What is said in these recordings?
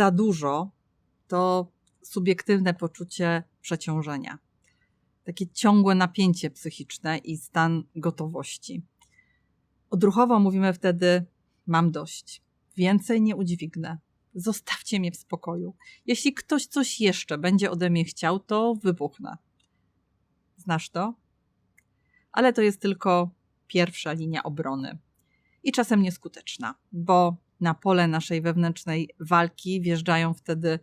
za dużo to subiektywne poczucie przeciążenia. Takie ciągłe napięcie psychiczne i stan gotowości. Odruchowo mówimy wtedy: Mam dość, więcej nie udźwignę, zostawcie mnie w spokoju. Jeśli ktoś coś jeszcze będzie ode mnie chciał, to wybuchnę. Znasz to? Ale to jest tylko pierwsza linia obrony i czasem nieskuteczna, bo na pole naszej wewnętrznej walki wjeżdżają wtedy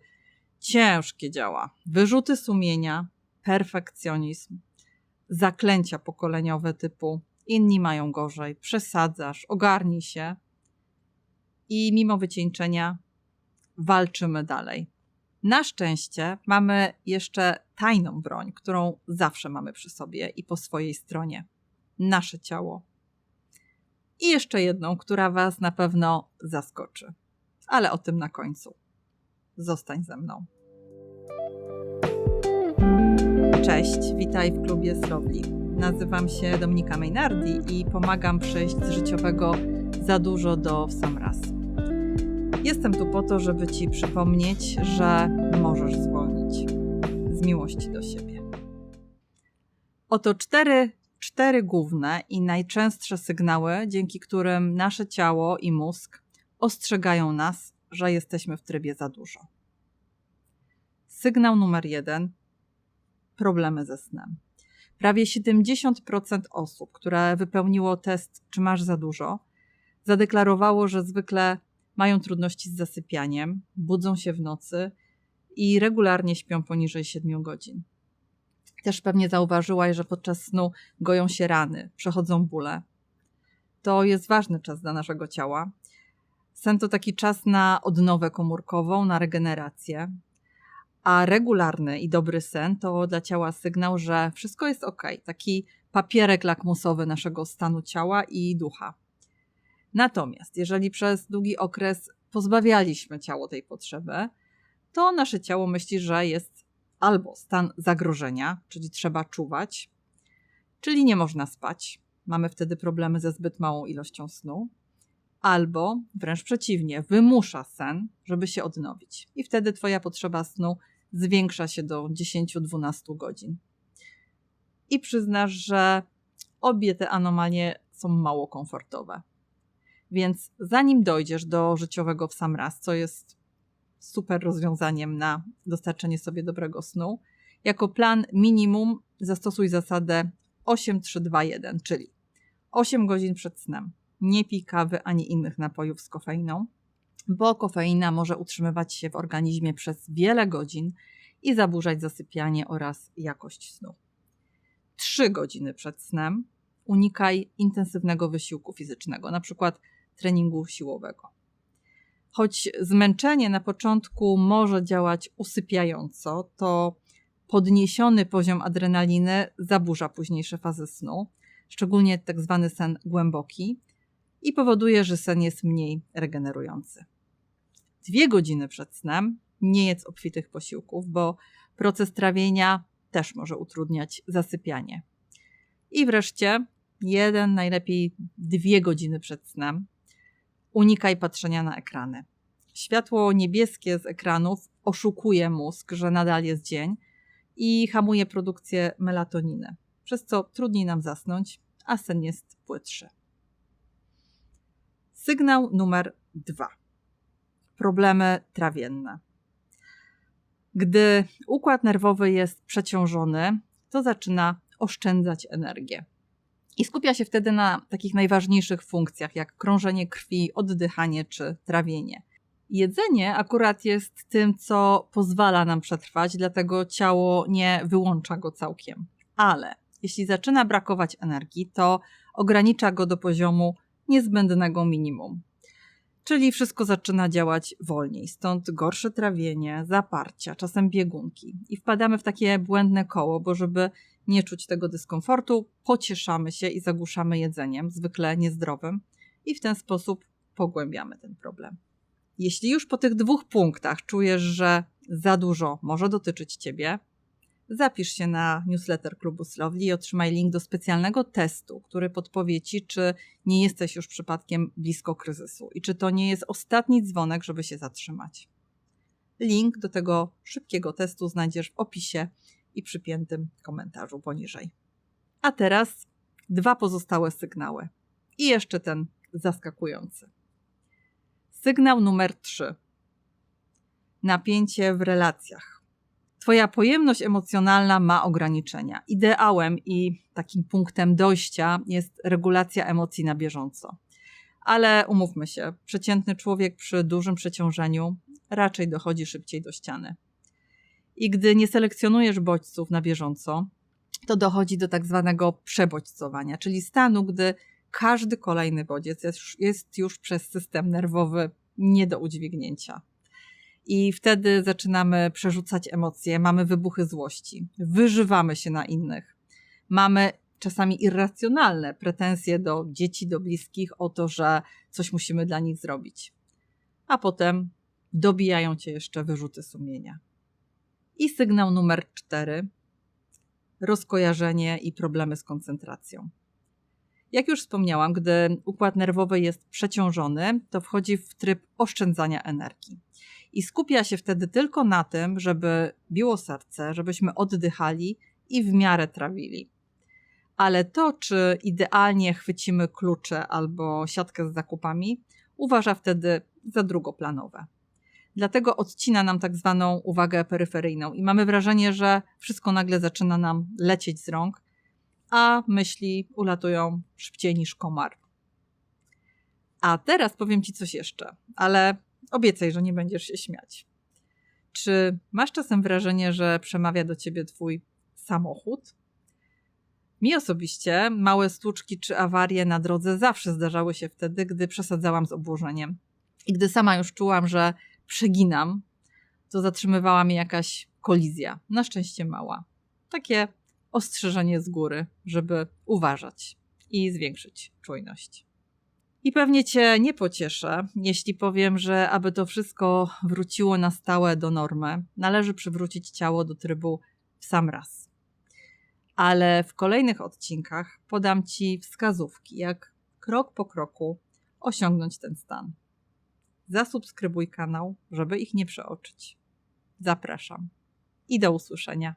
ciężkie działa, wyrzuty sumienia, perfekcjonizm, zaklęcia pokoleniowe typu inni mają gorzej, przesadzasz, ogarnij się. I mimo wycieńczenia walczymy dalej. Na szczęście mamy jeszcze tajną broń, którą zawsze mamy przy sobie i po swojej stronie nasze ciało. I jeszcze jedną, która Was na pewno zaskoczy, ale o tym na końcu. Zostań ze mną. Cześć, witaj w klubie Slowly. Nazywam się Dominika Maynardi i pomagam przejść z życiowego za dużo do w sam raz. Jestem tu po to, żeby Ci przypomnieć, że możesz zwolnić z miłości do siebie. Oto cztery, cztery główne i najczęstsze sygnały, dzięki którym nasze ciało i mózg ostrzegają nas, że jesteśmy w trybie za dużo. Sygnał numer jeden problemy ze snem. Prawie 70% osób, które wypełniło test, czy masz za dużo, zadeklarowało, że zwykle mają trudności z zasypianiem, budzą się w nocy i regularnie śpią poniżej 7 godzin. Też pewnie zauważyłaś, że podczas snu goją się rany, przechodzą bóle. To jest ważny czas dla naszego ciała. Sen to taki czas na odnowę komórkową, na regenerację, a regularny i dobry sen to dla ciała sygnał, że wszystko jest ok. Taki papierek lakmusowy naszego stanu ciała i ducha. Natomiast jeżeli przez długi okres pozbawialiśmy ciało tej potrzeby, to nasze ciało myśli, że jest albo stan zagrożenia, czyli trzeba czuwać, czyli nie można spać. Mamy wtedy problemy ze zbyt małą ilością snu, albo wręcz przeciwnie, wymusza sen, żeby się odnowić. I wtedy Twoja potrzeba snu zwiększa się do 10-12 godzin. I przyznasz, że obie te anomalie są mało komfortowe. Więc zanim dojdziesz do życiowego w sam raz, co jest super rozwiązaniem na dostarczenie sobie dobrego snu, jako plan minimum zastosuj zasadę 8-3-2-1, czyli 8 godzin przed snem. Nie pij kawy ani innych napojów z kofeiną, bo kofeina może utrzymywać się w organizmie przez wiele godzin i zaburzać zasypianie oraz jakość snu. 3 godziny przed snem unikaj intensywnego wysiłku fizycznego, na przykład treningu siłowego. Choć zmęczenie na początku może działać usypiająco, to podniesiony poziom adrenaliny zaburza późniejsze fazy snu, szczególnie tak zwany sen głęboki, i powoduje, że sen jest mniej regenerujący. Dwie godziny przed snem nie jedz obfitych posiłków, bo proces trawienia też może utrudniać zasypianie. I wreszcie jeden, najlepiej dwie godziny przed snem unikaj patrzenia na ekrany. Światło niebieskie z ekranów oszukuje mózg, że nadal jest dzień i hamuje produkcję melatoniny, przez co trudniej nam zasnąć, a sen jest płytszy. Sygnał numer dwa. Problemy trawienne. Gdy układ nerwowy jest przeciążony, to zaczyna oszczędzać energię. I skupia się wtedy na takich najważniejszych funkcjach, jak krążenie krwi, oddychanie czy trawienie. Jedzenie akurat jest tym, co pozwala nam przetrwać, dlatego ciało nie wyłącza go całkiem. Ale jeśli zaczyna brakować energii, to ogranicza go do poziomu niezbędnego minimum. Czyli wszystko zaczyna działać wolniej, stąd gorsze trawienie, zaparcia, czasem biegunki. I wpadamy w takie błędne koło, bo żeby nie czuć tego dyskomfortu, pocieszamy się i zagłuszamy jedzeniem, zwykle niezdrowym, i w ten sposób pogłębiamy ten problem. Jeśli już po tych dwóch punktach czujesz, że za dużo może dotyczyć ciebie, Zapisz się na newsletter klubu Slowly i otrzymaj link do specjalnego testu, który podpowie Ci, czy nie jesteś już przypadkiem blisko kryzysu i czy to nie jest ostatni dzwonek, żeby się zatrzymać. Link do tego szybkiego testu znajdziesz w opisie i przypiętym komentarzu poniżej. A teraz dwa pozostałe sygnały. I jeszcze ten zaskakujący. Sygnał numer 3. Napięcie w relacjach. Twoja pojemność emocjonalna ma ograniczenia. Ideałem i takim punktem dojścia jest regulacja emocji na bieżąco. Ale umówmy się, przeciętny człowiek przy dużym przeciążeniu raczej dochodzi szybciej do ściany. I gdy nie selekcjonujesz bodźców na bieżąco, to dochodzi do tak zwanego przebodźcowania, czyli stanu, gdy każdy kolejny bodziec jest już, przez system nerwowy nie do udźwignięcia. I wtedy zaczynamy przerzucać emocje, mamy wybuchy złości, wyżywamy się na innych, mamy czasami irracjonalne pretensje do dzieci, do bliskich o to, że coś musimy dla nich zrobić. A potem dobijają cię jeszcze wyrzuty sumienia. I sygnał numer cztery rozkojarzenie i problemy z koncentracją. Jak już wspomniałam, gdy układ nerwowy jest przeciążony, to wchodzi w tryb oszczędzania energii. I skupia się wtedy tylko na tym, żeby biło serce, żebyśmy oddychali i w miarę trawili. Ale to, czy idealnie chwycimy klucze albo siatkę z zakupami, uważa wtedy za drugoplanowe. Dlatego odcina nam tak zwaną uwagę peryferyjną i mamy wrażenie, że wszystko nagle zaczyna nam lecieć z rąk, a myśli ulatują szybciej niż komar. A teraz powiem Ci coś jeszcze, ale obiecaj, że nie będziesz się śmiać. Czy masz czasem wrażenie, że przemawia do Ciebie Twój samochód? Mi osobiście małe stłuczki czy awarie na drodze zawsze zdarzały się wtedy, gdy przesadzałam z obłożeniem. I gdy sama już czułam, że przeginam, to zatrzymywała mnie jakaś kolizja. Na szczęście mała. Takie ostrzeżenie z góry, żeby uważać i zwiększyć czujność. I pewnie Cię nie pocieszę, jeśli powiem, że aby to wszystko wróciło na stałe do normy, należy przywrócić ciało do trybu w sam raz. Ale w kolejnych odcinkach podam Ci wskazówki, jak krok po kroku osiągnąć ten stan. Zasubskrybuj kanał, żeby ich nie przeoczyć. Zapraszam i do usłyszenia.